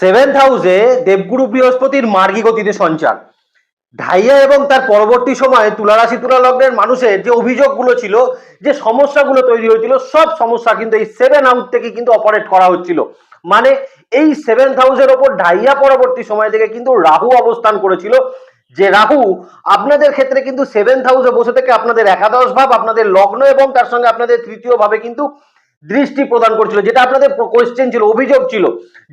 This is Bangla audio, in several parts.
সেভেন্থ হাউসে দেবগুরু বৃহস্পতির মার্গী গতিতে সঞ্চার। ঢাইয়া এবং তার পরবর্তী সময়ে তুলারাশি তুলা লগ্নের মানুষের যে অভিযোগগুলো ছিল, যে সমস্যাগুলো তৈরি হয়েছিল, সব সমস্যা কিন্তু এই সেভেন হাউস থেকে কিন্তু অপারেট করা হচ্ছিল। মানে এই সেভেন্থ হাউসের ওপর ঢাইয়া পরবর্তী সময় থেকে কিন্তু রাহু অবস্থান করেছিল, যে রাহু আপনাদের ক্ষেত্রে কিন্তু সেভেন্থ হাউসে বসে থেকে আপনাদের একাদশ ভাব, আপনাদের লগ্ন এবং তার সঙ্গে আপনাদের তৃতীয় ভাবে কিন্তু দৃষ্টি প্রদান করছিল, যেটা আপনাদের কোয়েশ্চেন ছিল, অভিযোগ ছিল।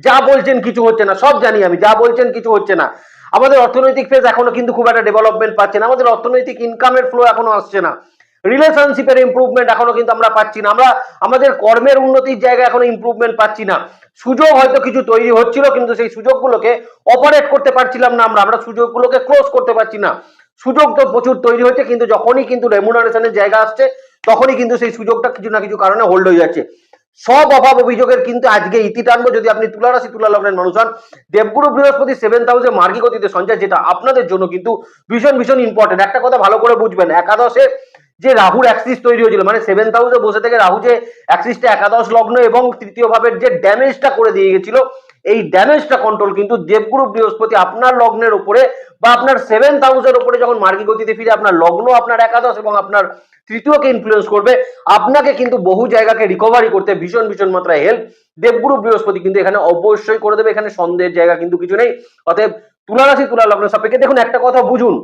যা বলছেন কিছু হচ্ছে না, সব জানি আমি, যা বলছেন কিছু হচ্ছে না। আমাদের অর্থনৈতিক ফেজ এখনও কিন্তু খুব একটা ডেভেলপমেন্ট পাচ্ছে না, আমাদের অর্থনৈতিক ইনকামের ফ্লো এখনও আসছে না। রিলেশনশিপের ইমপ্রুভমেন্ট এখনও কিন্তু আমরা পাচ্ছি না, আমরা, আমাদের কর্মের উন্নতির জায়গায় এখনও ইমপ্রুভমেন্ট পাচ্ছি না। সুযোগ হয়তো কিছু তৈরি হচ্ছিল, কিন্তু সেই সুযোগগুলোকে অপারেট করতে পারছিলাম না আমরা আমরা সুযোগগুলোকে ক্লোজ করতে পারছি না। সুযোগ তো প্রচুর তৈরি হচ্ছে, কিন্তু যখনই কিন্তু রেমুনারেশনের জায়গা আসছে তখনই কিন্তু সেই সুযোগটা কিছু না কিছু কারণে হোল্ড হয়ে যাচ্ছে। সব অভাব অভিযোগের কিন্তু আজকে ইতি টানবো যদি আপনি তুলা রাশি তুলা লগ্নের মানুষ হন। দেবগুরু বৃহস্পতি সেভেন্থ হাউসে মার্গী গতিতে সঞ্চয়, যেটা আপনাদের জন্য কিন্তু ভীষণ ভীষণ ইম্পর্টেন্ট একটা কথা ভালো করে বুঝবেন, একাদশে যে রাহুর অ্যাক্সিস তৈরি হয়েছিল মানে সেভেন হাউসে বসে থেকে রাহু যে অ্যাক্সিসটা একাদশ লগ্ন এবং তৃতীয় ভাবের যে ড্যামেজটা করে দিয়ে গেছিল, এই ড্যামেজটা কন্ট্রোল কিন্তু দেবগুরু বৃহস্পতি আপনার লগ্নের উপরে বা আপনার সেভেন্থ হাউসের উপরে যখন মার্গী গতিতে ফিরে আপনার লগ্ন আপনার একাদশ এবং আপনার তৃতীয়কে ইনফ্লুয়েন্স করবে, আপনাকে কিন্তু বহু জায়গাকে রিকভারি করতে ভীষণ ভীষণ মাত্রায় হেল্প দেবগুরু বৃহস্পতি কিন্তু এখানে অবশ্যই করে দেবে, এখানে সন্দেহের জায়গা কিন্তু কিছু নেই। অতএব তুলা রাশি তুলা লগ্ন সাপেক্ষে দেখুন, একটা কথা বুঝুন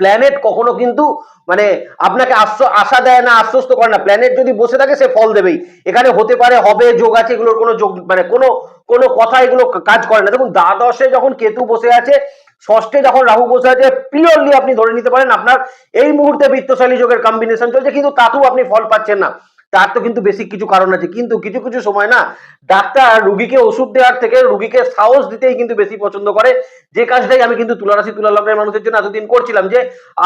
প্ল্যানেট কখনো কিন্তু মানে আপনাকে আশা দেয় না, আশ্বস্ত করে না। প্ল্যানেট যদি বসে থাকে, সে ফল দেবেই। এখানে হতে পারে, হবে, যোগ আছে, এগুলোর কোনো যোগ মানে কোনো কোনো কথা এগুলো কাজ করে না। দেখুন, দ্বাদশে যখন কেতু বসে আছে ষষ্ঠে যখন রাহু বসে আছে পিওরলি আপনি ধরে নিতে পারেন আপনার এই মুহূর্তে বৃত্তশালী যোগের কম্বিনেশন চলছে, কিন্তু তাতেও আপনি ফল পাচ্ছেন না। তার তো কিন্তু বেশি কিছু কারণ আছে, কিন্তু কিছু কিছু সময় না, ডাক্তার রুগীকে ওষুধ দেওয়ার থেকে রুগীকে সাহস দিতেই কিন্তু বেশি পছন্দ করে। যে কাজটাই আমি কিন্তু তুলারাশি তুলা লগ্নের মানুষের জন্য এতদিন করছিলাম যে,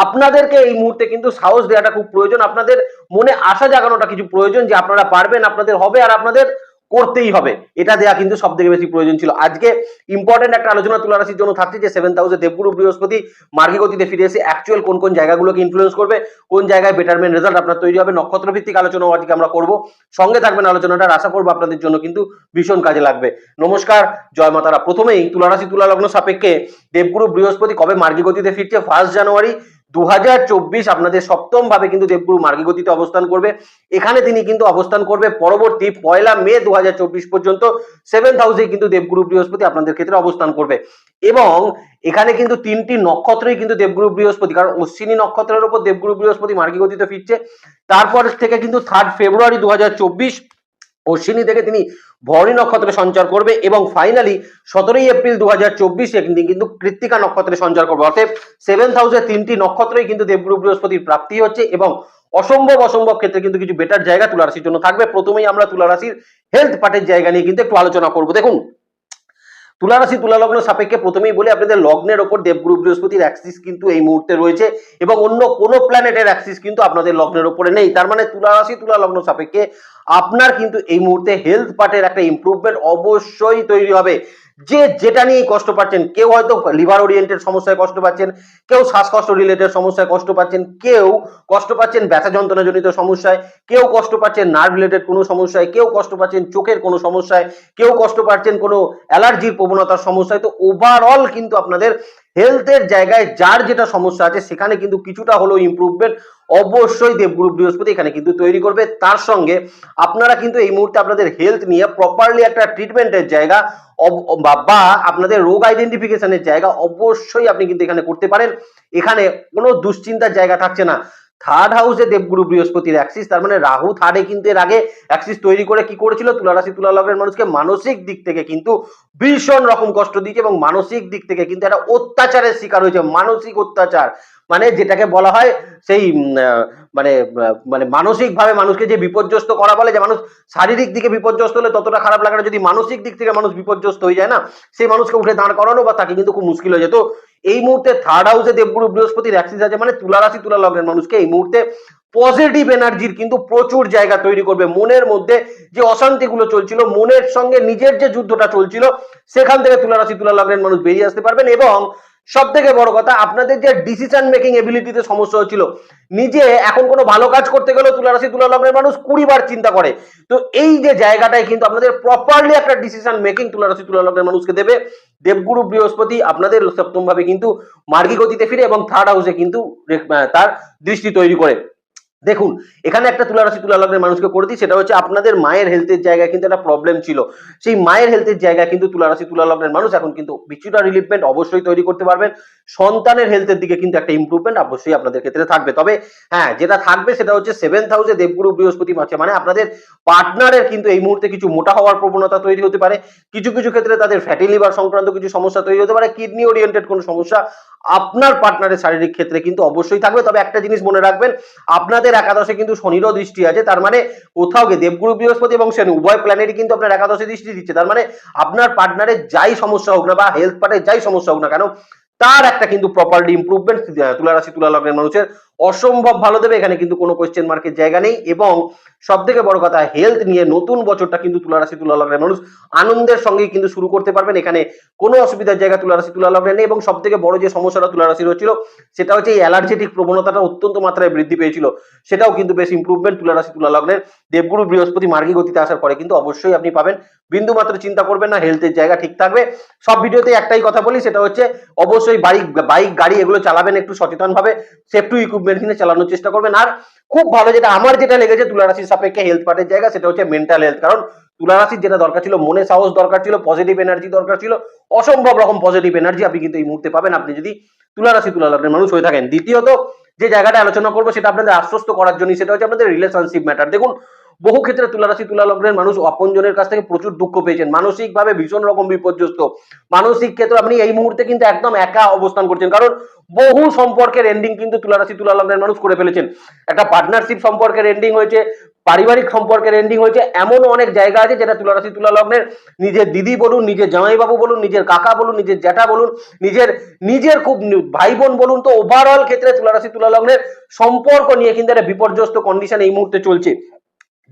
আপনাদেরকে এই মুহূর্তে কিন্তু সাহস দেওয়াটা খুব প্রয়োজন। আপনাদের মনে আশা জাগানোটা কিছু প্রয়োজন যে আপনারা পারবেন, আপনাদের হবে আর আপনাদের করতেই হবে। এটা দেয়া কিন্তু সব থেকে বেশি প্রয়োজন ছিল। আজকে ইম্পর্টেন্ট একটা আলোচনা তুলা রাশির জন্য থাকছে যে সেভেন্থ হাউসে দেবগুরু বৃহস্পতি মার্গী গতিতে ফিরে এসে অ্যাকচুয়াল কোন কোন জায়গাগুলোকে ইনফ্লুয়েন্স করবে, কোন জায়গায় বেটারমেন্ট রেজাল্ট আপনার তৈরি হবে নক্ষত্র ভিত্তিক আলোচনাও আজকে আমরা করব। সঙ্গে থাকবেন আলোচনাটা আশা করব আপনাদের জন্য কিন্তু ভীষণ কাজে লাগবে। নমস্কার, জয় মাতারা। প্রথমেই তুলা রাশি তুলা লগ্ন সাপেক্ষে দেবগুরু বৃহস্পতি কবে মার্গী গতিতে ফিরছে? ফার্স্ট জানুয়ারি দু হাজার চব্বিশ আপনাদের সপ্তম ভাবে কিন্তু দেবগুরু মার্গী গতিতে অবস্থান করবে। এখানে তিনি কিন্তু অবস্থান করবে পরবর্তী পয়লা মে দু হাজার চব্বিশ পর্যন্ত। সেভেন্থ হাউসে কিন্তু দেবগুরু বৃহস্পতি আপনাদের ক্ষেত্রে অবস্থান করবে। এবং এখানে কিন্তু তিনটি নক্ষত্রই কিন্তু দেবগুরু বৃহস্পতি, কারণ অশ্বিনী নক্ষত্রের উপর দেবগুরু বৃহস্পতি মার্গী গতিতে ফিরছে। তারপর থেকে কিন্তু থার্ড ফেব্রুয়ারি দু হাজার চব্বিশ অশ্বিনী থেকে তিনি ভরণী নক্ষত্রে সঞ্চার করবে এবং ফাইনালি সতেরোই এপ্রিল দু হাজার চব্বিশে কিন্তু কৃত্তিকা নক্ষত্রে সঞ্চার করবে। অর্থাৎ সেভেন হাউসের তিনটি নক্ষত্রই কিন্তু দেবগুরু বৃহস্পতির প্রাপ্তি হচ্ছে এবং অসম্ভব অসম্ভব ক্ষেত্রে কিন্তু কিছু বেটার জায়গা তুলারাশির জন্য থাকবে। প্রথমেই আমরা তুলারাশির হেলথ পার্টের জায়গা নিয়ে কিন্তু একটু আলোচনা করব। দেখুন তুলা রাশি তুলা লগ্ন সাপেক্ষে প্রথমেই বলি আপনাদের লগ্নের ওপর দেবগুরু বৃহস্পতির অ্যাক্সিস কিন্তু এই মুহূর্তে রয়েছে এবং অন্য কোনো প্ল্যানেটের অ্যাক্সিস কিন্তু আপনাদের লগ্নের ওপরে নেই। তার মানে তুলারাশি তুলা লগ্ন সাপেক্ষে আপনার কিন্তু এই মুহূর্তে হেলথ পার্টের একটা ইম্প্রুভমেন্ট অবশ্যই তৈরি হবে। যে যেটা নিয়ে কষ্ট পাচ্ছেন, কেউ হয়তো লিভার ওরিয়েন্টেড সমস্যায় কষ্ট পাচ্ছেন, কেউ শ্বাসকষ্ট রিলেটেড সমস্যায় কষ্ট পাচ্ছেন, কেউ কষ্ট পাচ্ছেন ব্যথা যন্ত্রণাজনিত সমস্যায়, কেউ কষ্ট পাচ্ছেন নার্ভ রিলেটেড কোনো সমস্যায়, কেউ কষ্ট পাচ্ছেন চোখের কোনো সমস্যায়, কেউ কষ্ট পাচ্ছেন কোনো অ্যালার্জির প্রবণতার সমস্যায়। তো ওভারঅল কিন্তু আপনাদের হেলথের জায়গায় যার যেটা সমস্যা আছে, সেখানে কিন্তু কিছুটা হলেও ইমপ্রুভমেন্ট অবশ্যই দেবগুরু বৃহস্পতি এখানে কিন্তু তৈরি করবে। তার সঙ্গে আপনারা কিন্তু এই মুহূর্তে আপনাদের হেলথ নিয়ে প্রপারলি একটা ট্রিটমেন্টের জায়গা বা আপনাদের রোগ আইডেন্টিফিকেশনের জায়গা অবশ্যই আপনি কিন্তু এখানে করতে পারেন। এখানে কোনো দুশ্চিন্তার জায়গা থাকছে না। থার্ড হাউসে দেবগুরু বৃহস্পতির অ্যাক্সিস তার মানে রাহু থার্ডে কিন্তু এর আগে অ্যাক্সিস তৈরি করে কি করেছিল? তুলা রাশি তুলা লগ্নের মানুষকে মানসিক দিক থেকে কিন্তু ভীষণ রকম কষ্ট দিয়েছে এবং মানসিক দিক থেকে কিন্তু একটা অত্যাচারের শিকার হয়েছে। মানসিক অত্যাচার। মানে যেটাকে বলা হয় সেই মানে মানে মানসিক ভাবে মানুষকে যে বিপর্যস্ত করা বলে, যে মানুষ শারীরিক দিকে বিপর্যস্ত হলে ততটা খারাপ লাগে না। যদি মানসিক দিক থেকে মানুষ বিপর্যস্ত হয়ে যায় না, সেই মানুষকে উঠে দাঁড় করানো বা তাকে কিন্তু খুব মুশকিল হয়ে যেত এই মুহূর্তে থার্ড হাউসে দেবগুরু বৃহস্পতির অ্যাক্সিস আছে মানে তুলা রাশি তুলা লগ্নের মানুষকে এই মুহূর্তে পজিটিভ এনার্জির কিন্তু প্রচুর জায়গা তৈরি করবে। মনের মধ্যে যে অশান্তিগুলো চলছিল, মনের সঙ্গে নিজের যে যুদ্ধটা চলছিল, সেখান থেকে তুলা রাশি তুলা লগ্নের মানুষ বেরিয়ে আসতে পারবেন এবং সব থেকে বড় কথা, আপনাদের যে ডিসিশন মেকিং এবিলিটিতে সমস্যা হচ্ছিল, নিজে এখন কোনো ভালো কাজ করতে গেলেও তুলা রাশি তুলা লগ্নের মানুষ কুড়ি বার চিন্তা করে। তো এই যে জায়গাটায় কিন্তু আপনাদের প্রপারলি একটা ডিসিশন মেকিং তুলা রাশি তুলা লগ্নের মানুষকে দেবে। দেবগুরু বৃহস্পতি আপনাদের সপ্তম ভাবে কিন্তু মার্গী গতিতে ফিরে এবং থার্ড হাউসে কিন্তু তার দৃষ্টি তৈরি করে। দেখুন, এখানে একটা তুলা রাশি তুলা লগ্নের মানুষকে করে দিই, সেটা হচ্ছে আপনাদের মায়ের হেলথের জায়গায় কিন্তু একটা প্রবলেম ছিল। সেই মায়ের হেলথের জায়গায় কিন্তু তুলা রাশি তুলা লগ্নের মানুষ এখন কিন্তু কিছুটা রিলিফমেন্ট অবশ্যই তৈরি করতে পারবেন। সন্তানের হেলথের দিকে কিন্তু একটা ইমপ্রুভমেন্ট অবশ্যই আপনাদের ক্ষেত্রে থাকবে। তবে হ্যাঁ যেটা থাকবে সেটা হচ্ছে সেভেন্থ হাউসে দেবগুরু বৃহস্পতি আছে মানে আপনাদের পার্টনারের কিন্তু এই মুহূর্তে কিছু মোটা হওয়ার প্রবণতা তৈরি হতে পারে। কিছু কিছু ক্ষেত্রে তাদের ফ্যাটি লিভার সংক্রান্ত কিছু সমস্যা তৈরি হতে পারে। কিডনি ওরিয়েন্টেড কোনো সমস্যা আপনার পার্টনারের শারীরিক ক্ষেত্রে কিন্তু অবশ্যই থাকবে। তবে একটা জিনিস মনে রাখবেন, আপনাদের একাদশে কিন্তু শনিরও দৃষ্টি আছে, তার মানে কোথাও গিয়ে দেবগুরু বৃহস্পতি এবং শনি উভয় প্ল্যানেটই কিন্তু আপনার একাদশে দৃষ্টি দিচ্ছে, তার মানে আপনার পার্টনারের যাই সমস্যা হোক না বা হেলথ পার্টের যাই সমস্যা হোক না কেন, তার একটা কিন্তু প্রপারলি ইম্প্রুভমেন্ট তুলা রাশি তুলা লগ্নের মানুষের অসম্ভব ভালো দেবে, এখানে কিন্তু কোনো কোয়েশ্চেন মার্কের জায়গা নেই এবং সব থেকে বড় কথা হেলথ নিয়ে নতুন বছরটা কিন্তু তুলা রাশি, তুলা লগ্নের মানুষ আনন্দের সঙ্গেই কিন্তু শুরু করতে পারবেন। এখানে কোনো অসুবিধার জায়গা তুলা রাশি, তুলা লগ্নের নেই এবং সব থেকে বড় যে সমস্যাটা তুলা রাশির হচ্ছিল, সেটা হচ্ছে এই অ্যালার্জেটিক প্রবণতাটা অত্যন্ত মাত্রায় বৃদ্ধি পেয়েছিল। সেটাও কিন্তু বেশ ইম্প্রুভমেন্ট তুলা রাশি, তুলা লগ্নের দেবগুরু বৃহস্পতি মার্গী গতিতে আসার পরে কিন্তু অবশ্যই আপনি পাবেন। বিন্দু মাত্র চিন্তা করবেন না হেলথের জায়গা ঠিক থাকবে। সব ভিডিওতে একটাই কথা বলি, সেটা হচ্ছে অবশ্যই বাইক বাইক গাড়ি এগুলো চালাবেন একটু সচেতন ভাবে সেফটি ইকুইপমেন্ট কিনে চালানোর চেষ্টা করবেন। আর খুব ভালো যেটা আমার যেটা লেগেছে তুলা রাশির সাপেক্ষে হেলথ পার্টের জায়গা, সেটা হচ্ছে মেন্টাল হেলথ কারণ তুলা রাশির যেটা দরকার ছিল, মনে সাহস দরকার ছিল পজিটিভ এনার্জি দরকার ছিল, অসম্ভব রকম পজিটিভ এনার্জি আপনি কিন্তু এই মুহূর্তে পাবেন। আপনি যদি তুলা রাশি তুলা লগ্নের মানুষ হয়ে থাকেন। দ্বিতীয়ত, যে জায়গাটা আলোচনা করব, সেটা আপনাদের আশ্বস্ত করার জন্য সেটা হচ্ছে আপনাদের রিলেশনশিপ ম্যাটার দেখুন বহু ক্ষেত্রে তুলারাশি তুলা লগ্নের মানুষ আপনজনের কাছ থেকে প্রচুর দুঃখ পেয়েছেন। মানসিক ভাবে ভীষণ রকম বিপর্যস্ত। মানসিক ক্ষেত্রে আপনি এই মুহূর্তে কিন্তু একদম একা অবস্থান করছেন। কারণ বহু সম্পর্কের এন্ডিং কিন্তু তুলা রাশি তুলা লগ্নের মানুষ করে ফেলেছেন। একটা পার্টনারশিপ সম্পর্কের এন্ডিং হয়েছে, পারিবারিক সম্পর্কের এন্ডিং হয়েছে, এমন অনেক জায়গা আছে যেটা তুলারাশি তুলা লগ্নের নিজের দিদি বলুন, নিজের জামাইবাবু বলুন, নিজের কাকা বলুন, নিজের জ্যাঠা বলুন, নিজের নিজের খুব ভাই বোন বলুন, তো ওভারঅল ক্ষেত্রে তুলারাশি তুলা লগ্নের সম্পর্ক নিয়ে কিন্তু একটা বিপর্যস্ত কন্ডিশন এই মুহূর্তে চলছে।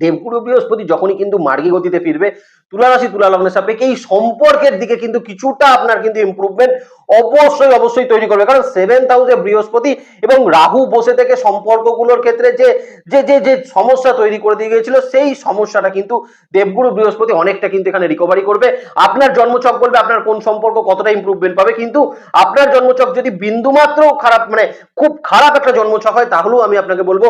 দেবগুরু বৃহস্পতি যখনই কিন্তু মার্গী গতিতে ফিরবে তুলা রাশি তুলা লগ্নের সাপেক্ষে এই সম্পর্কের দিকে কিন্তু কিছুটা আপনার কিন্তু ইমপ্রুভমেন্ট অবশ্যই অবশ্যই তৈরি করবে। কারণ সেভেন্থ হাউসে বৃহস্পতি এবং রাহু বসে থেকে সম্পর্কগুলোর ক্ষেত্রে যে যে যে যে সমস্যা তৈরি করে দিয়ে গিয়েছিল, সেই সমস্যাটা কিন্তু দেবগুরু বৃহস্পতি অনেকটা কিন্তু এখানে রিকভারি করবে। আপনার জন্মছক বলবে আপনার কোন সম্পর্ক কতটা ইমপ্রুভমেন্ট পাবে, কিন্তু আপনার জন্মছক যদি বিন্দুমাত্র খারাপ মানে খুব খারাপ একটা জন্মছক হয়, তাহলেও আমি আপনাকে বলব,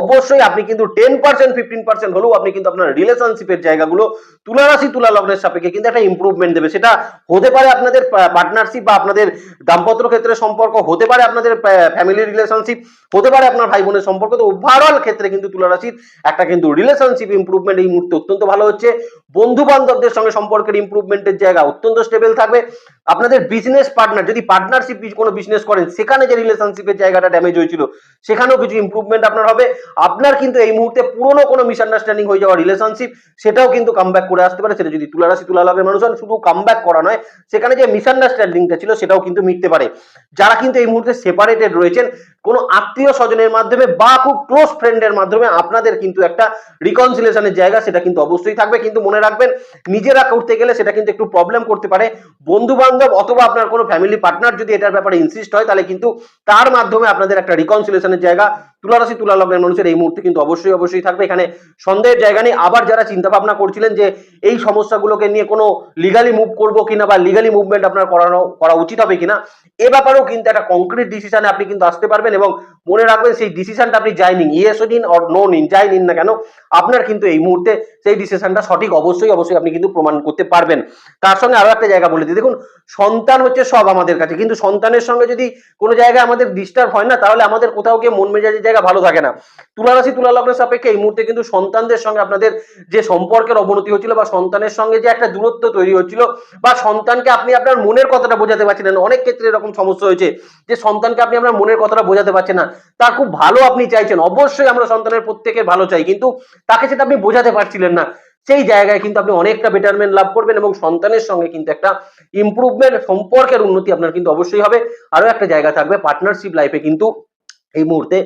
অবশ্যই আপনি কিন্তু টেন পার্সেন্ট ফিফটিন পার্সেন্ট হলেও আপনি কিন্তু আপনার রিলেশনশিপের জায়গাগুলো তুলা রাশি তুলা লগ্নের সাপেক্ষে কিন্তু একটা ইমপ্রুভমেন্ট দেবে। সেটা হতে পারে আপনাদের পার্টনারশিপ বা আপনাদের দাম্পত্য ক্ষেত্রে সম্পর্ক, হতে পারে আপনাদের ফ্যামিলি রিলেশনশিপ হতে পারে আপনার ভাই বোনের সম্পর্ক। তো ওভারঅল ক্ষেত্রে কিন্তু তুলা রাশির একটা কিন্তু রিলেশনশিপ ইমপ্রুভমেন্ট এই মুহূর্তে অত্যন্ত ভালো হচ্ছে। বন্ধু বান্ধবদের সঙ্গে সম্পর্কের ইমপ্রুভমেন্টের জায়গা অত্যন্ত স্টেবল থাকবে। আপনাদের বিজনেস পার্টনার যদি পার্টনারশিপ কোনো বিজনেস করেন, সেখানে যে রিলেশনশিপের জায়গাটা ড্যামেজ হয়েছিল, সেখানেও কিছু ইমপ্রুভমেন্ট আপনার হবে। আপনার কিন্তু এই মুহূর্তে পুরনো কোনো মিসআন্ডারস্ট্যান্ডিং হয়ে যাওয়া রিলেশনশিপ সেটাও কিন্তু কামব্যাক করে আসতে পারে। সেটা যদি তুলা রাশি তুলা লাগের মানুষ হন, শুধু কামব্যাক করা নয়, সেখানে যে মিসআন্ডারস্ট্যান্ডিংটা ছিল, সেটাও কিন্তু মিটতে পারে। যারা কিন্তু এই মুহূর্তে সেপারেটেড রয়েছেন, কোনো আত্মীয় স্বজনের মাধ্যমে বা খুব ক্লোজ ফ্রেন্ডের মাধ্যমে আপনাদের কিন্তু একটা রিকনসিলেশনের জায়গা সেটা কিন্তু অবশ্যই থাকবে। কিন্তু মনে রাখবেন, নিজেরা করতে গেলে সেটা কিন্তু একটু প্রবলেম করতে পারে। বন্ধু বান্ধব অথবা আপনার কোনো ফ্যামিলি পার্টনার যদি এটার ব্যাপারে ইনসিস্ট হয়, তাহলে কিন্তু তার মাধ্যমে আপনাদের একটা রিকনসিলেশনের জায়গা তুলা রাশি তুলা লগ্নের মানুষের এই মুহূর্তে কিন্তু অবশ্যই অবশ্যই থাকবে। এখানে সন্দেহের জায়গা নেই। আবার যারা চিন্তা ভাবনা করছিলেন যে এই সমস্যাগুলোকে নিয়ে কোনো লিগালি মুভ করব কিনা বা লিগালি মুভমেন্ট আপনার করানো, করা উচিত হবে কিনা, এ ব্যাপারেও কিন্তু একটা কংক্রিট ডিসিশনে আপনি কিন্তু আসতে পারবেন এবং মনে রাখবেন সেই ডিসিশনটা আপনি যাই নিন ইয়েসও নিন অর নো নিন, যাই নিন না কেন, আপনার কিন্তু এই মুহূর্তে সেই ডিসিশনটা সঠিক অবশ্যই অবশ্যই আপনি কিন্তু প্রমাণ করতে পারবেন। তার সঙ্গে আরও একটা জায়গা বলে দিই। দেখুন, সন্তান হচ্ছে সব আমাদের কাছে, কিন্তু সন্তানের সঙ্গে যদি কোনো জায়গায় আমাদের ডিস্টার্ব হয় না, তাহলে আমাদের কোথাও গিয়ে মন মেজাজের জায়গা ভালো থাকে না। তুলা রাশি তুলা লগ্নের সাপেক্ষে এই মুহূর্তে কিন্তু সন্তানদের সঙ্গে আপনাদের যে সম্পর্কের অবনতি হচ্ছিল বা সন্তানের সঙ্গে যে একটা দূরত্ব তৈরি হচ্ছিল বা সন্তানকে আপনি আপনার মনের কথাটা বোঝাতে পারছিলেন, অনেক ক্ষেত্রে এরকম সমস্যা হয়েছে যে সন্তানকে আপনি আপনার মনের কথাটা বোঝাতে পারছেন না। তার খুব ভালো আপনি চাইছেন, অবশ্যই আমরা সন্তানের প্রত্যেকের ভালো চাই, কিন্তু তাকে সেটা আপনি বোঝাতে পারছিলেন না। সেই জায়গায় কিন্তু আপনি অনেকটা বেটারমেন্ট লাভ করবেন এবং সন্তানের সঙ্গে কিন্তু একটা ইমপ্রুভমেন্ট সম্পর্কের উন্নতি আপনার কিন্তু অবশ্যই হবে। আরও একটা জায়গা থাকবে পার্টনারশিপ লাইফে কিন্তু এই মুহূর্তে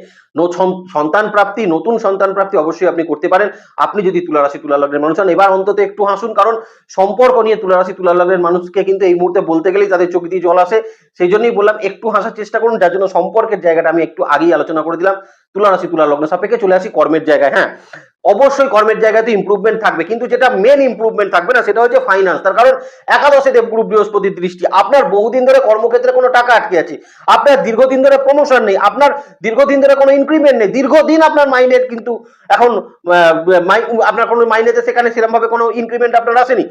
সন্তান প্রাপ্তি, নতুন সন্তান প্রাপ্তি অবশ্যই আপনি করতে পারেন। আপনি যদি তুলারাশি, তুলালগ্নের তুলা লগ্নের মানুষ হন, এবার অন্তত একটু হাসুন, কারণ সম্পর্ক নিয়ে তুলারাশি, তুলালগ্নের তুলা লগ্নের মানুষকে কিন্তু এই মুহূর্তে বলতে গেলেই তাদের চোখ দিয়ে জল আসে। সেই জন্যই বললাম, একটু হাসার চেষ্টা করুন, যার জন্য সম্পর্কের জায়গাটা আমি একটু আগেই আলোচনা করে দিলাম। তুলা রাশি, তুলা লগ্ন, সাপেক্ষে চলে আসি কর্মের জায়গায় হ্যাঁ? অবশ্যই কর্মের জায়গাতে ইমপ্রুভমেন্ট থাকবে, কিন্তু যেটা মেন ইমপ্রুভমেন্ট থাকবে না, সেটা হচ্ছে ফাইন্যান্স তার কারণ একাদশে দেবগুরু বৃহস্পতির দৃষ্টি, আপনার বহুদিন ধরে কর্মক্ষেত্রে কোনো টাকা আটকে আছে, আপনার দীর্ঘদিন ধরে প্রমোশন নেই, আপনার দীর্ঘদিন ধরে কোনো ইনক্রিমেন্ট নেই, দীর্ঘদিন আপনার মাইনে কিন্তু এখন আপনার কোনো মাইনেতে সেখানে সেরকম ভাবে কোনো ইনক্রিমেন্ট আপনার আসেনি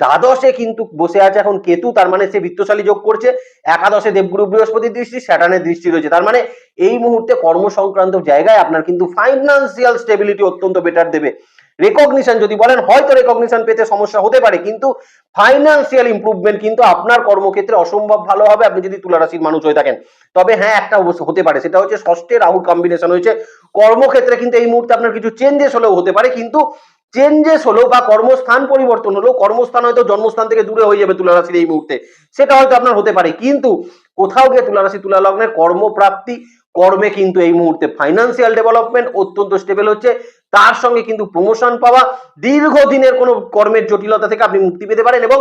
দ্বাদশে কিন্তু বসে আছে এখন কেতু, তার মানে সে বিত্তশালী যোগ করছে। একাদশে দেবগুরু বৃহস্পতির দৃষ্টি স্যাটানের দৃষ্টি রয়েছে। তার মানে এই মুহূর্তে কর্ম সংক্রান্ত জায়গায় আপনার কিন্তু ফাইন্যান্সিয়াল স্টেবিলিটি অত্যন্ত বেটার দেবে। রেকগনিশন যদি বলেন, হয়তো রেকগনিশন পেতে সমস্যা হতে পারে, কিন্তু ফাইন্যান্সিয়াল ইমপ্রুভমেন্ট কিন্তু আপনার কর্মক্ষেত্রে অসম্ভব ভালো হবে। আপনি যদি তুলা রাশির মানুষ হয়ে থাকেন, তবে হ্যাঁ একটা অবশ্য হতে পারে। সেটা হচ্ছে ষষ্ঠে রাহুর কম্বিনেশন হয়েছে। কর্মক্ষেত্রে কিন্তু এই মুহূর্তে আপনার কিছু চেঞ্জেস হলেও হতে পারে, কিন্তু চেঞ্জেস হলো বা কর্মস্থান পরিবর্তন হলো, কর্মস্থান হয়তো জন্মস্থান থেকে দূরে হয়ে যাবে তুলারাশির এই মুহূর্তে। সেটা হয়তো আপনার হতে পারে, কিন্তু কোথাও গিয়ে তুলারাশি তুলা লগ্নের কর্মপ্রাপ্তি, কর্মে কিন্তু এই মুহূর্তে ফাইন্যান্সিয়াল ডেভেলপমেন্ট অত্যন্ত স্টেবল হচ্ছে। তার সঙ্গে কিন্তু প্রমোশন পাওয়া, দীর্ঘদিনের কোনো কর্মের জটিলতা থেকে আপনি মুক্তি পেতে পারেন এবং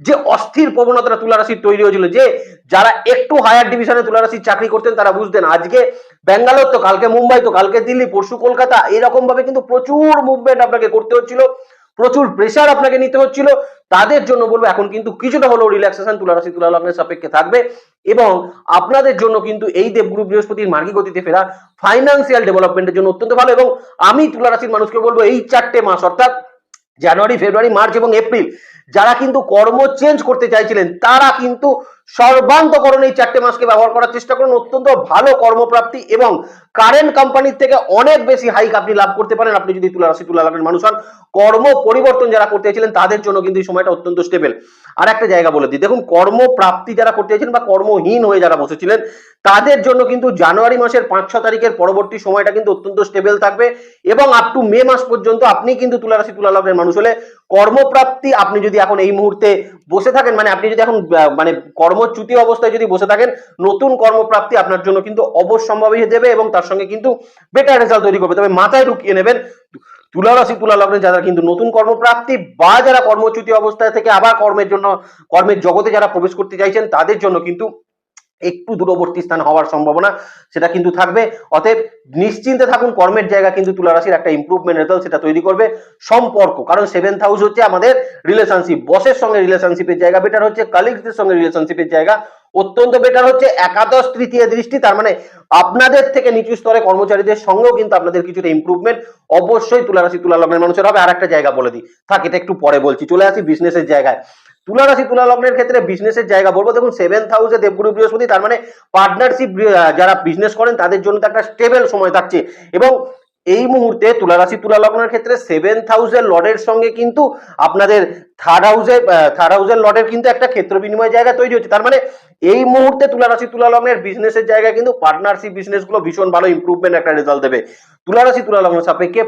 যে অস্থির প্রবণতাটা তুলা রাশির তৈরি হয়েছিল, যে যারা একটু হায়ার ডিভিশনে তুলা রাশির চাকরি করতেন তারা বুঝতেন, আজকে ব্যাঙ্গালোর তো, কালকে মুম্বাই তো, কালকে দিল্লি, পরশু কলকাতা এরকম ভাবে কিন্তু প্রচুর মুভমেন্ট আপনাকে করতে হচ্ছিল, প্রচুর প্রেশার আপনাকে নিতে হচ্ছিল, তাদের জন্য বলব এখন কিন্তু কিছুটা হলেও রিল্যাক্সেশন তুলা রাশি তুলা লগ্নের সাপেক্ষে থাকবে এবং আপনাদের জন্য কিন্তু এই দেবগুরু বৃহস্পতির মার্গী গতিতে ফেরা ফাইন্যান্সিয়াল ডেভেলপমেন্টের জন্য অত্যন্ত ভালো এবং আমি তুলা রাশির মানুষকে বলব এই চারটে মাস, অর্থাৎ জানুয়ারি, ফেব্রুয়ারি, মার্চ এবং এপ্রিল যারা কিন্তু কর্ম চেঞ্জ করতে চাইছিলেন তারা কিন্তু সর্বান্তকরণ এই চারটে মাসকে ব্যবহার করার চেষ্টা করুন। অত্যন্ত ভালো কর্মপ্রাপ্তি এবং কারেন্ট কোম্পানির থেকে অনেক বেশি হাইক আপনি লাভ করতে পারেন। আপনি যদি তুলা রাশি তুলা লাগান মানুষ হন, কর্ম পরিবর্তন যারা করতে চাইছিলেন, তাদের জন্য কিন্তু এই সময়টা অত্যন্ত স্টেবল আর একটা জায়গা বলে দিই। দেখুন, কর্মপ্রাপ্তি যারা করতে চাইছেন বা কর্মহীন হয়ে যারা বসেছিলেন, তাদের জন্য কিন্তু জানুয়ারি মাসের পাঁচ, ছ তারিখের পরবর্তী সময়টা কিন্তু অত্যন্ত স্টেবল থাকবে এবং আপ টু মে মাস পর্যন্ত আপনি কিন্তু তুলা রাশি তুলা লগ্নের মানুষ হলে কর্মপ্রাপ্তি আপনি যদি এখন এই মুহূর্তে বসে থাকেন মানে আপনি যদি এখন মানে কর্মচ্যুতি অবস্থায় যদি বসে থাকেন, নতুন কর্মপ্রাপ্তি আপনার জন্য কিন্তু অবশ্যম্ভাবী হয়ে যাবে এবং তার সঙ্গে কিন্তু বেটার রেজাল্ট তৈরি করবে। তবে মাথায় ঢুকিয়ে নেবেন তুলা রাশি তুলা লগ্নে যারা কিন্তু নতুন কর্মপ্রাপ্তি বা যারা কর্মচ্যুতি অবস্থায় থেকে আবার কর্মের জন্য, কর্মের জগতে যারা প্রবেশ করতে চাইছেন, তাদের জন্য কিন্তু একটু দূরবর্তী স্থান হওয়ার সম্ভাবনা সেটা কিন্তু থাকবে। অতএব নিশ্চিন্তে থাকুন, কর্মের জায়গা কিন্তু তুলারাশির একটা ইম্প্রুভমেন্ট রেজাল্ট সেটা তৈরি করবে। সম্পর্ক, কারণ সেভেন্থ হাউস হচ্ছে আমাদের রিলেশনশিপ বসের সঙ্গে রিলেশনশিপের জায়গা বেটার হচ্ছে কালিগসদের সঙ্গে রিলেশনশিপের জায়গা অত্যন্ত বেটার হচ্ছে একাদশ তৃতীয় দৃষ্টি, তার মানে আপনাদের থেকে নিচু স্তরে কর্মচারীদের সঙ্গেও কিন্তু আপনাদের কিছুটা ইম্প্রুভমেন্ট অবশ্যই তুলা রাশি তুলা লগ্নের মানুষের হবে। আর একটা জায়গা বলে দিই, থাক এটা একটু পরে বলছি, চলে আসি বিজনেসের জায়গায়। তুলারাশি তুলা লগ্নের ক্ষেত্রে বিজনেসের জায়গা বলব, দেখুন সেভেন্থ হাউসে দেবগুরু বৃহস্পতি, তার মানে পার্টনারশিপ যারা বিজনেস করেন তাদের জন্য তো একটা স্টেবল সময় থাকছে। এবং এই মুহূর্তে তুলা রাশি তুলা লগ্নের ক্ষেত্রে সেভেন হাউসের লর্ডের সঙ্গে কিন্তু আপনাদের থার্ড হাউসে থার্ড হাউসের লর্ডের কিন্তু একটা ক্ষেত্র বিনিময় জায়গা তৈরি হচ্ছে। তার মানে এই মুহূর্তে তুলা রাশি তুলা লগ্নের বিজনেসের জায়গায় কিন্তু পার্টনারশিপ বিজনেসগুলো ভীষণ ভালো ইমপ্রুভমেন্ট একটা রেজাল্ট দেবে। তুলা রাশি তুলা লগ্ন সাপেক্ষে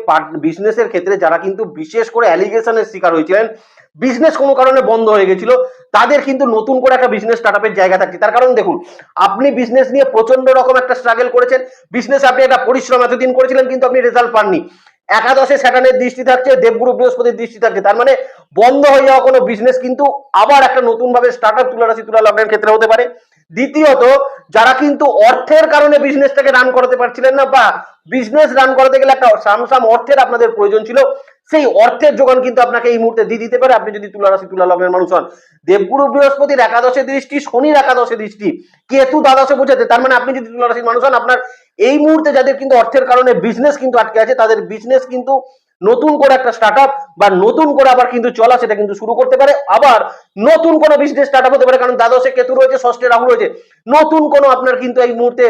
বিজনেসের ক্ষেত্রে যারা কিন্তু বিশেষ করে অ্যালিগেশনের শিকার হয়েছিলেন বিজনেস কোনো কারণে বন্ধ হয়ে গেছিল তাদের কিন্তু নতুন করে একটা বিজনেস স্টার্টআপের জায়গা থাকছে। তার কারণ দেখুন, আপনি বিজনেস নিয়ে প্রচণ্ড রকম একটা স্ট্রাগল করেছেন। বিজনেস আপনি একটা পরিশ্রম এতদিন করেছিলেন কিন্তু আপনি রেজাল্ট পাননি। একাদশে স্যাটানের দৃষ্টি থাকছে, দেবগুরু বৃহস্পতির দৃষ্টি থাকছে। তার মানে বন্ধ হয়ে যাওয়া কোনো বিজনেস কিন্তু আবার একটা নতুন ভাবে স্টার্ট আপ তুলারাশি তুলা লগ্নের ক্ষেত্রে হতে পারে। দ্বিতীয়ত, যারা কিন্তু অর্থের কারণে বিজনেসটাকে রান করাতে পারছিলেন না বা বিজনেস রান করাতে গেলে একটা সামসাম অর্থের আপনাদের প্রয়োজন ছিল, সেই অর্থের যোগান কিন্তু আপনাকে এই মুহূর্তে দিয়ে দিতে পারে। আপনি যদি তুলা রাশি তুলা লগ্নের মানুষ হন। দেবগুরু বৃহস্পতির একাদশে দৃষ্টি, শনির একাদশে দৃষ্টি, কেতু দ্বাদশে বোঝাতে, তার মানে আপনি যদি তুলা রাশির মানুষ হন, আপনার এই মুহূর্তে যাদের কিন্তু অর্থের কারণে বিজনেস কিন্তু আটকে আছে, তাদের বিজনেস কিন্তু নতুন করে একটা স্টার্ট বা নতুন করে আবার কিন্তু চলা সেটা কিন্তু শুরু করতে পারে। আবার নতুন কোনো বিজনেস স্টার্ট হতে পারে, কারণ দ্বাদশে কেতু রয়েছে, ষষ্ঠে রাহু রয়েছে। নতুন কোনো আপনার কিন্তু এই মুহূর্তে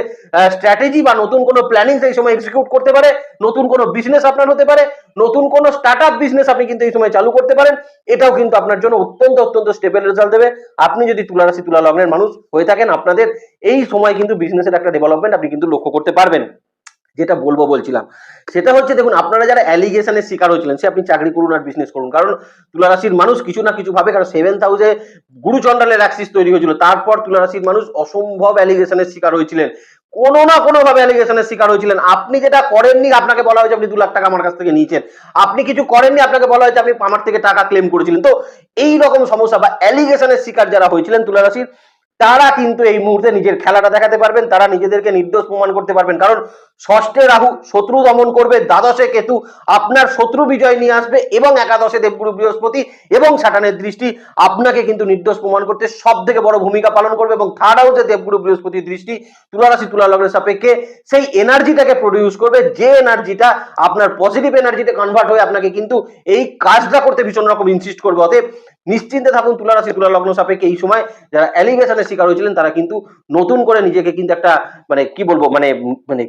স্ট্র্যাটেজি বা নতুন কোনো প্ল্যানিং এই সময় এক্সিকিউট করতে পারে। নতুন কোনো বিজনেস আপনার হতে পারে। নতুন কোনো স্টার্ট আপ বিজনেস আপনি কিন্তু এই সময় চালু করতে পারেন। এটাও কিন্তু আপনার জন্য অত্যন্ত অত্যন্ত স্টেবল রেজাল্ট দেবে। আপনি যদি তুলা রাশি তুলা লগ্নের মানুষ হয়ে থাকেন, আপনাদের এই সময় কিন্তু বিজনেসের একটা ডেভেলপমেন্ট আপনি কিন্তু লক্ষ্য করতে পারবেন। যেটা বলব বলছিলাম। সেটা হচ্ছে দেখুন, আপনারা যারা অ্যালিগেশনের শিকার হয়েছিলেন, সে আপনি চাকরি করুন আর বিজনেস করুন। কারণ তুলা রাশির মানুষ কিছু না কিছু ভাবে, কারণ সেভেন্থ হাউসে গুরুচন্ডালের অ্যাক্সিস তৈরি হয়েছিল। তারপর তুলা রাশির মানুষ অসম্ভব অ্যালিগেশনের শিকার হয়েছিলেন। কোনো না কোনো ভাবে অ্যালিগেশনের শিকার হয়েছিলেন। আপনি যেটা করেননি, আপনাকে বলা হয়েছে আপনি দু লাখ টাকা আমার কাছ থেকে নিয়েছেন। আপনি কিছু করেননি, আপনাকে বলা হয়েছে আপনি আমার থেকে টাকা ক্লেম করেছিলেন। তো এই রকম সমস্যা বা অ্যালিগেশনের শিকার যারা হয়েছিলেন তুলা রাশির তারা কিন্তু এই মুহূর্তে নিজের খেলাটা দেখাতে পারবেন, তারা নিজেদেরকে নির্দোষ প্রমাণ করতে পারবেন। কারণ ষষ্ঠে রাহু শত্রু দমন করবে, দ্বাদশে কেতু আপনার শত্রু বিজয় নিয়ে আসবে এবং একাদশে দেবগুরু বৃহস্পতি এবং সাটানের দৃষ্টি আপনাকে কিন্তু নির্দোষ প্রমাণ করতে সব থেকে বড় ভূমিকা পালন করবে এবং থার্ড হাউসে দেবগুরু বৃহস্পতির দৃষ্টি তুলারাশি তুলা লগ্নের সাপেক্ষে সেই এনার্জিটাকে প্রডিউস করবে, যে এনার্জিটা আপনার পজিটিভ এনার্জিতে কনভার্ট হয়ে আপনাকে কিন্তু এই কাজটা করতে ভীষণ রকম ইনসিস্ট করবে। অতএব নিশ্চিন্তে থাকুন তুলা রাশি তুলা লগ্ন সাপেক্ষে এই সময় যারা অ্যালিগেশনের শিকার হয়েছিলেন তারা কিন্তু নতুন করে নিজেকে কিন্তু একটা মানে কি বলব মানে মানে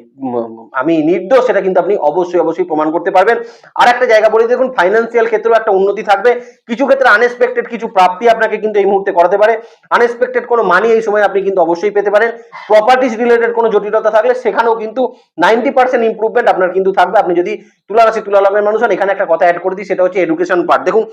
আমি নির্দোষ, সেটা কিন্তু আপনি অবশ্যই অবশ্যই প্রমাণ করতে পারবেন। আর একটা জায়গা বলে, দেখুন ফাইন্যান্সিয়াল ক্ষেত্রেও একটা উন্নতি থাকবে। কিছু ক্ষেত্রে আনএক্সপেক্টেড কিছু প্রাপ্তি আপনাকে কিন্তু এই মুহূর্তে করাতে পারে। আনএক্সপেক্টেড কোনো মানি এই সময় আপনি কিন্তু অবশ্যই পেতে পারেন। প্রপার্টিস রিলেটেড কোনো জটিলতা থাকলে সেখানেও কিন্তু নাইনটি পার্সেন্ট ইম্প্রুভমেন্ট আপনার কিন্তু থাকবে। আপনি যদি তুলা রাশি তুলা লগ্নের মানুষ হন, এখানে একটা কথা অ্যাড করে দিই, সেটা হচ্ছে এডুকেশন পার্ট দেখুন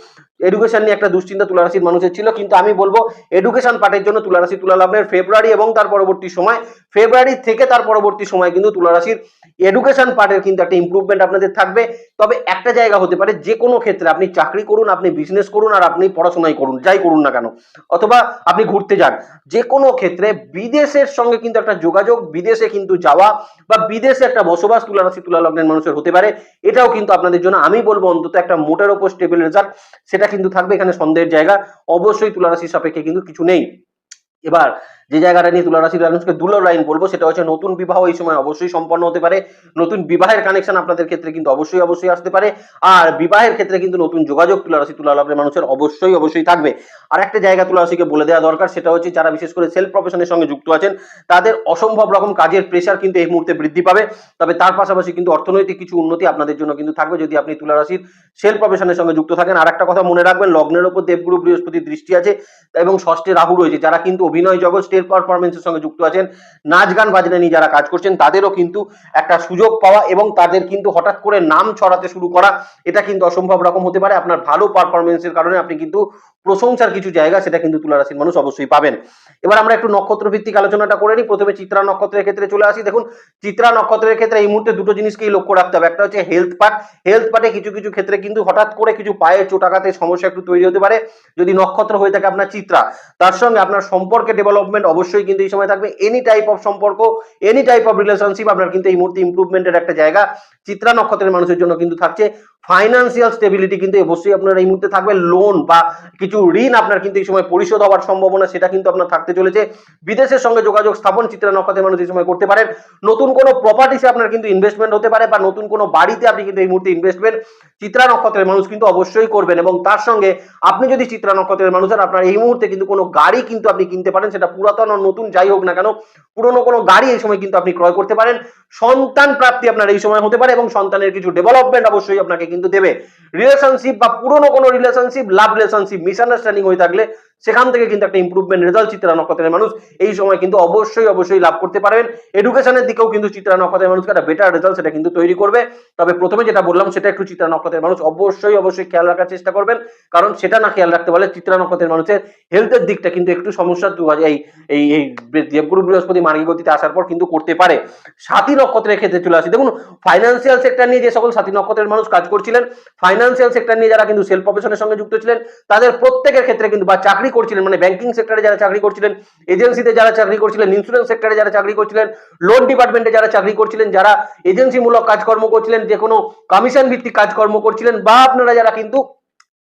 এডুকেশন নিয়ে একটা দুশ্চিন্তা তুলা রাশির মানুষের ছিল, কিন্তু আমি বলব এডুকেশন পার্টের জন্য তুলা রাশি তুলা লগ্নের ফেব্রুয়ারি এবং তার পরবর্তী সময় ফেব্রুয়ারি থেকে তার পরবর্তী সময় কিন্তু তুলা রাশির এডুকেশন পার্টের কিন্তু একটা ইম্প্রুভমেন্ট আপনাদের থাকবে। তবে একটা জায়গা হতে পারে, যে কোনো ক্ষেত্রে আপনি চাকরি করুন, আপনি বিজনেস করুন আর আপনি পড়াশোনাই করুন, যাই করুন না কেন। অথবা আপনি ঘুরতে যান, যে কোনো ক্ষেত্রে বিদেশের সঙ্গে কিন্তু একটা যোগাযোগ, বিদেশে কিন্তু যাওয়া বা বিদেশে একটা বসবাস তুলারাশি তুলা লগ্নের মানুষের হতে পারে, এটাও কিন্তু আপনাদের জন্য আমি বলব অন্তত একটা মোটের ওপর স্টেবল রেজাল্ট সেটা কিন্তু থাকবে এখানে সন্দেহের জায়গা। অবশ্যই তুলা রাশির সাপেক্ষে কিন্তু কিছু নেই। এবার যে জায়গাটা নিয়ে তুলা রাশির মানুষকে দুলো লাইন বলব, সেটা হচ্ছে নতুন বিবাহ এই সময় অবশ্যই সম্পন্ন হতে পারে, নতুন বিবাহের কানেকশন আপনাদের ক্ষেত্রে কিন্তু অবশ্যই অবশ্যই আসতে পারে, আর বিবাহের ক্ষেত্রে কিন্তু নতুন যোগাযোগ তুলা রাশি তুলা লগ্নের মানুষের অবশ্যই অবশ্যই থাকবে। আর একটা জায়গা তুলা রাশিকে বলে দেওয়া দরকার, সেটা হচ্ছে যারা বিশেষ করে সেলফ প্রফেশনের সঙ্গে যুক্ত আছেন, তাদের অসম্ভব রকম কাজের প্রেশার কিন্তু এই মুহূর্তে বৃদ্ধি পাবে, তবে তার পাশাপাশি কিন্তু অর্থনৈতিক কিছু উন্নতি আপনাদের জন্য কিন্তু থাকবে, যদি আপনি তুলা রাশির সেলফ প্রফেশনের সঙ্গে যুক্ত থাকেন। আর একটা কথা মনে রাখবেন, লগ্নের উপর দেবগুরু বৃহস্পতির দৃষ্টি আছে, এবং ষষ্ঠে রাহু রয়েছে, যারা কিন্তু অভিনয় জগৎ স্টেজ পারফরমেন্সের সঙ্গে যুক্ত আছেন। নাচ গান বাজনা নিয়ে যারা কাজ করছেন, তাদেরও কিন্তু একটা সুযোগ পাওয়া এবং তাদের কিন্তু হঠাৎ করে নাম ছড়াতে শুরু করা, এটা কিন্তু অসম্ভব রকম হতে পারে। আপনার ভালো পারফরমেন্সের কারণে আপনি কিন্তু প্রশংসার কিছু জায়গা সেটা কিন্তু তুলা রাশির মানুষ অবশ্যই পাবেন। এবার আমরা একটু নক্ষত্র ভিত্তিক আলোচনাটা করে নিই। প্রথমে চিত্রা নক্ষত্রের ক্ষেত্রে চলে আসি। দেখুন, চিত্রা নক্ষত্রের ক্ষেত্রে এই মুহূর্তে দুটো জিনিসকেই লক্ষ্য রাখতে হবে। একটা হচ্ছে হেলথ পার্ট হেলথ পার্টে কিছু কিছু ক্ষেত্রে কিন্তু হঠাৎ করে কিছু পায়ের চোটাঘাতে সমস্যা একটু তৈরি হতে পারে। যদি নক্ষত্র হয়ে থাকে আপনার চিত্রা, তার সঙ্গে আপনার সম্পর্কে ডেভেলপমেন্ট অবশ্যই কিন্তু এই সময় থাকবে। এনি টাইপ অফ সম্পর্ক এনি টাইপ অফ রিলেশনশিপ আপনার কিন্তু এই মুহূর্তে ইম্প্রুভমেন্টের একটা জায়গা। চিত্রা নক্ষত্রের মানুষের জন্য কিন্তু থাকছে। ফাইন্যান্সিয়াল স্টেবিলিটি কিন্তু অবশ্যই আপনার এই মুহূর্তে থাকবে লোন বা কিছু ঋণ আপনার কিন্তু এই সময় পরিশোধ হওয়ার সম্ভাবনা, সেটা কিন্তু আপনার থাকতে চলেছে। বিদেশের সঙ্গে যোগাযোগ স্থাপন, চিত্রা নক্ষত্রের মানুষ এই সময় করতে পারেন। নতুন কোনো প্রপার্টিসে আপনার কিন্তু ইনভেস্টমেন্ট হতে পারে বা নতুন কোনো বাড়িতে আপনি কিন্তু এই মুহূর্তে ইনভেস্টমেন্ট চিত্রা নক্ষত্রের মানুষ কিন্তু অবশ্যই করবেন এবং তার সঙ্গে আপনি যদি চিত্রা নক্ষত্রের মানুষ হন, আপনার এই মুহূর্তে কিন্তু কোনো গাড়ি কিন্তু আপনি কিনতে পারেন, সেটা পুরাতন নতুন যাই হোক না কেন, পুরনো কোনো গাড়ি এই সময় কিন্তু আপনি ক্রয় করতে পারেন। সন্তান প্রাপ্তি আপনার এই সময় হতে পারে এবং সন্তানের কিছু ডেভেলপমেন্ট অবশ্যই আপনাকে কিন্তু দেবে। রিলেশনশিপ বা পুরনো কোনো রিলেশনশিপ লাভ রিলেশনশিপ মিসআন্ডারস্ট্যান্ডিং হয়ে থাকলে সেখান থেকে কিন্তু একটা ইম্প্রুভমেন্ট রেজাল্ট চিত্রা নক্ষত্রের মানুষ এই সময় কিন্তু অবশ্যই অবশ্যই লাভ করতে পারবেন। এডুকেশনের দিকেও কিন্তু চিত্রা নক্ষত্রের মানুষকে একটা বেটার রেজাল্ট সেটা কিন্তু তৈরি করবে। তবে প্রথমে যেটা বললাম, সেটা একটু চিত্রা নক্ষত্রের মানুষ অবশ্যই অবশ্যই খেয়াল রাখার চেষ্টা করবেন। কারণ সেটা না খেয়াল রাখতে পারলে চিত্রা নক্ষত্রের মানুষের হেলথের দিকটা কিন্তু একটু সমস্যা দু হাজার- এই এই এই দেবগুরু বৃহস্পতি মার্গী গতিতে আসার পর কিন্তু করতে পারে। সাথী নক্ষত্রের ক্ষেত্রে চলে আসি। দেখুন ফাইন্যান্সিয়াল সেক্টর নিয়ে যে সকল সাথী নক্ষত্রের মানুষ কাজ করছিলেন ফাইন্যান্সিয়াল সেক্টর নিয়ে যারা কিন্তু সেলফ প্রফেশনের সঙ্গে যুক্ত ছিলেন, তাদের প্রত্যেকের ক্ষেত্রে কিন্তু বা চাকরি করছিলেন মানে ব্যাংকিং সেক্টরে যারা চাকরি করছিলেন এজেন্সিতে যারা চাকরি করছিলেন ইন্স্যুরেন্স সেক্টরে যারা চাকরি করছিলেন লোন ডিপার্টমেন্টে যারা চাকরি করছিলেন, যারা এজেন্সিমূলক কাজকর্ম করছিলেন, যে কোনো কমিশন ভিত্তিক কাজকর্ম করছিলেন, বা আপনারা যারা কিন্তু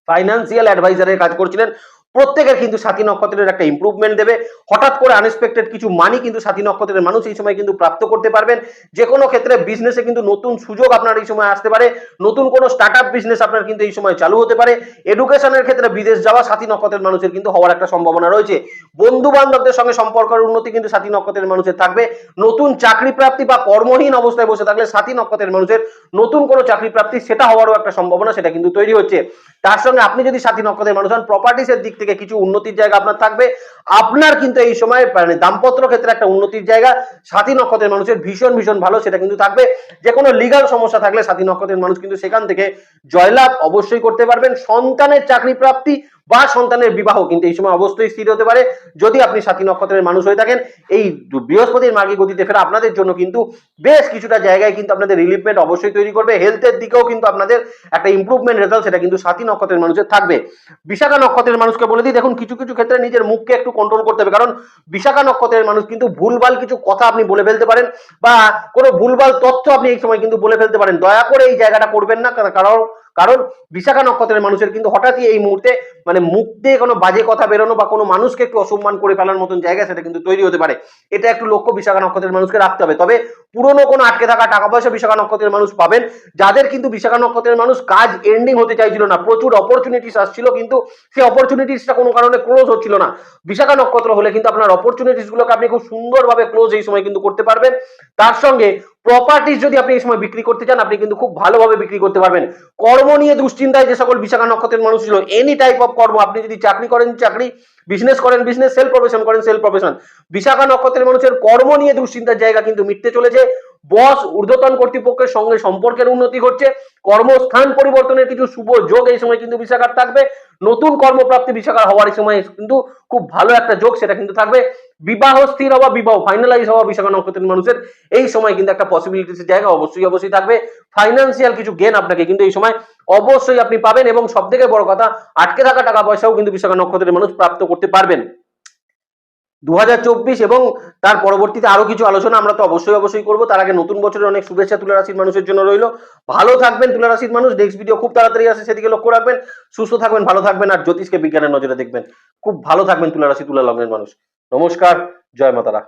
ফাইন্যান্সিয়াল অ্যাডভাইজারের কাজ করছিলেন প্রত্যেকের কিন্তু সাথী নক্ষত্রের একটা ইম্প্রুভমেন্ট দেবে। হঠাৎ করে আনএক্সপেক্টেড কিছু মানি কিন্তু সাথী নক্ষত্রের মানুষ এই সময় কিন্তু প্রাপ্ত করতে পারবেন। যে কোনো ক্ষেত্রে বিজনেসে কিন্তু নতুন সুযোগ আপনার এই সময় আসতে পারে। নতুন কোনো স্টার্ট আপ বিজনেস আপনার কিন্তু এই সময় চালু হতে পারে। এডুকেশনের ক্ষেত্রে বিদেশ যাওয়া সাথী নক্ষত্রের মানুষের কিন্তু হওয়ার একটা সম্ভাবনা রয়েছে। বন্ধু বান্ধবদের সঙ্গে সম্পর্কের উন্নতি কিন্তু সাথী নক্ষত্রের মানুষের থাকবে। নতুন চাকরি প্রাপ্তি বা কর্মহীন অবস্থায় বসে থাকলে সাথী নক্ষত্রের মানুষের নতুন কোনো চাকরি প্রাপ্তি, সেটা হওয়ারও একটা সম্ভাবনা সেটা কিন্তু তৈরি হচ্ছে। তার সঙ্গে আপনি যদি সাথী নক্ষত্রের মানুষ হন প্রপার্টিসের দিক থেকে কিছু উন্নতির জায়গা আপনার থাকবে। আপনার কিন্তু এই সময় মানে দাম্পত্য ক্ষেত্রে একটা উন্নতির জায়গা। সাথী নক্ষত্রের মানুষের ভীষণ ভীষণ ভালো সেটা কিন্তু থাকবে। যে কোনো লিগাল সমস্যা থাকলে সাথী নক্ষত্রের মানুষ কিন্তু সেখান থেকে জয়লাভ অবশ্যই করতে পারবেন। সন্তানের চাকরি প্রাপ্তি বা সন্তানের বিবাহ, কিন্তু এই সময় অবশ্যই স্থির হতে পারে। যদি আপনি সাথী নক্ষত্রের মানুষ হয়ে থাকেন, এই বৃহস্পতির মার্গী গতিতে ফেরা আপনাদের জন্য কিন্তু বেশ কিছুটা জায়গায় কিন্তু আপনাদের রিলিফমেন্ট অবশ্যই তৈরি করবে। হেলথের দিকেও কিন্তু আপনাদের একটা ইম্প্রুভমেন্ট রেজাল্ট সেটা কিন্তু সাথী নক্ষত্রের মানুষের থাকবে। বিশাখা নক্ষত্রের মানুষকে বলে দিই, দেখুন, কিছু কিছু ক্ষেত্রে নিজের মুখকে একটু কন্ট্রোল করতে হবে। কারণ বিশাখা নক্ষত্রের মানুষ কিন্তু ভুলভাল কিছু কথা আপনি বলে ফেলতে পারেন বা কোনো ভুলভাল তথ্য আপনি এই সময় কিন্তু বলে ফেলতে পারেন। দয়া করে এই জায়গাটা করবেন না, কারণ কারণ বিশাখা নক্ষত্রের মানুষের কিন্তু হঠাৎই এই মুহূর্তে মানে মুখ দিয়ে কোনো বাজে কথা বেরোনো বা কোনো মানুষকে একটু অসম্মান করে ফেলার মতন জায়গা সেটা কিন্তু তৈরি হতে পারে। এটা একটু লক্ষ্য বিশাখা নক্ষত্রের মানুষকে রাখতে হবে। তবে পুরনো কোনো আটকে থাকা টাকা পয়সা বিশাখা নক্ষত্রের মানুষ পাবেন। যাদের কিন্তু বিশাখা নক্ষত্রের মানুষ কাজ এন্ডিং হতে চাইছিল না, প্রচুর অপরচুনিটিস আসছিল কিন্তু সেই অপরচুনিটিসটা কোনো কারণে ক্লোজ হচ্ছিল না। বিশাখা নক্ষত্র হলে কিন্তু আপনার অপরচুনিটিস গুলোকে আপনি খুব সুন্দরভাবে ক্লোজ এই সময় কিন্তু করতে পারবেন। তার সঙ্গে প্রপার্টিস যদি আপনি এই সময় বিক্রি করতে চান, আপনি কিন্তু খুব ভালোভাবে বিক্রি করতে পারবেন। কর্ম নিয়ে দুশ্চিন্তায় যে সকল বিশাখা নক্ষত্রের মানুষ ছিল এনি টাইপ অফ কর্ম, আপনি যদি চাকরি করেন, চাকরি বিজনেস করেন বিজনেস সেল প্রফেশন করেন সেল প্রফেশন বিশাখা নক্ষত্রের মানুষের কর্ম নিয়ে দুশ্চিন্তার জায়গা কিন্তু মিটতে চলেছে। বস ঊর্ধ্বতন কর্তৃপক্ষের সঙ্গে সম্পর্কের উন্নতি ঘটছে। কর্মস্থান পরিবর্তনের কিছু শুভ যোগ এই সময় কিন্তু বিশাখার থাকবে। নতুন কর্মপ্রাপ্তি বিশাখার হওয়ার এই সময় কিন্তু খুব ভালো একটা যোগ সেটা কিন্তু থাকবে। বিবাহ স্থির হওয়া, বিবাহ ফাইনালাইজ হওয়া বিশাখা নক্ষত্রের মানুষের, এই সময় কিন্তু একটা পসিবিলিটিস জায়গা অবশ্যই অবশ্যই থাকবে। ফাইন্যান্সিয়াল কিছু গেন আপনাকে কিন্তু এই সময় অবশ্যই আপনি পাবেন এবং সব থেকে বড় কথা, আটকে থাকা টাকা পয়সাও কিন্তু বিশাখা নক্ষত্রের মানুষ প্রাপ্ত করতে পারবেন। দু হাজার চব্বিশ এবং তার পরবর্তীতে আরও কিছু আলোচনা আমরা তো অবশ্যই অবশ্যই করব। তার আগে নতুন বছরের অনেক শুভেচ্ছা তুলা রাশির মানুষের জন্য রইল। ভালো থাকবেন তুলা রাশির মানুষ। নেক্সট ভিডিও খুব তাড়াতাড়ি আসে, সেদিকে লক্ষ্য রাখবেন। সুস্থ থাকবেন, ভালো থাকবেন আর জ্যোতিষকে বিজ্ঞানের নজরে দেখবেন। খুব ভালো থাকবেন তুলা রাশি তুলা লগ্নের মানুষ। নমস্কার জয় মাতারা।